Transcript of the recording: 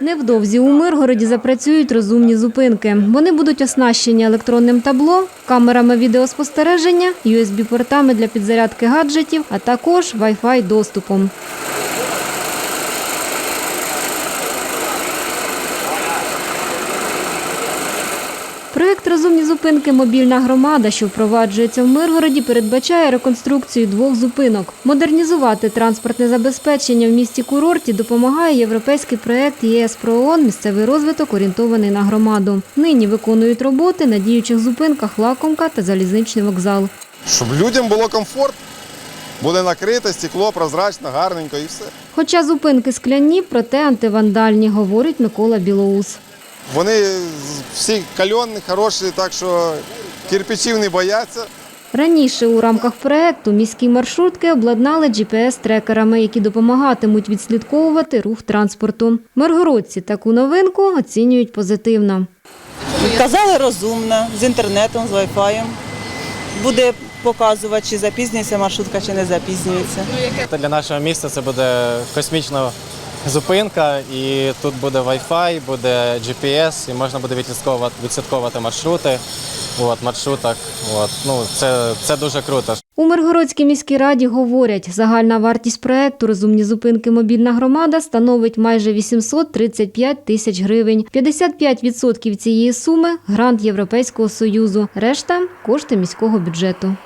Невдовзі у Миргороді запрацюють розумні зупинки. Вони будуть оснащені електронним табло, камерами відеоспостереження, USB-портами для підзарядки гаджетів, а також Wi-Fi доступом. Проєкт «Розумні зупинки. Мобільна громада», що впроваджується в Миргороді, передбачає реконструкцію двох зупинок. Модернізувати транспортне забезпечення в місті курорті допомагає європейський проєкт ЄС ПРООН «Місцевий розвиток, орієнтований на громаду». Нині виконують роботи на діючих зупинках Лакомка та залізничний вокзал. Щоб людям було комфорт, буде накрите, стекло, прозрачно, гарненько і все. Хоча зупинки скляні, проте антивандальні, говорить Микола Білоус. Вони всі кальонні, хороші, так що кирпичів не бояться. Раніше у рамках проекту міські маршрутки обладнали GPS-трекерами, які допомагатимуть відслідковувати рух транспорту. Миргородці таку новинку оцінюють позитивно. Казали розумно, з інтернетом, з Wi-Fi. Буде показувати, чи запізнюється маршрутка, чи не запізнюється. Для нашого міста це буде космічна зупинка, і тут буде Wi-Fi, буде GPS, і можна буде відслідковувати, відслідковувати маршрути от, маршрутах. От. Ну, це, це дуже круто. У Миргородській міській раді говорять, загальна вартість проекту «Розумні зупинки. Мобільна громада» становить майже 835 тисяч гривень. 55% цієї суми – грант Європейського Союзу, решта – кошти міського бюджету.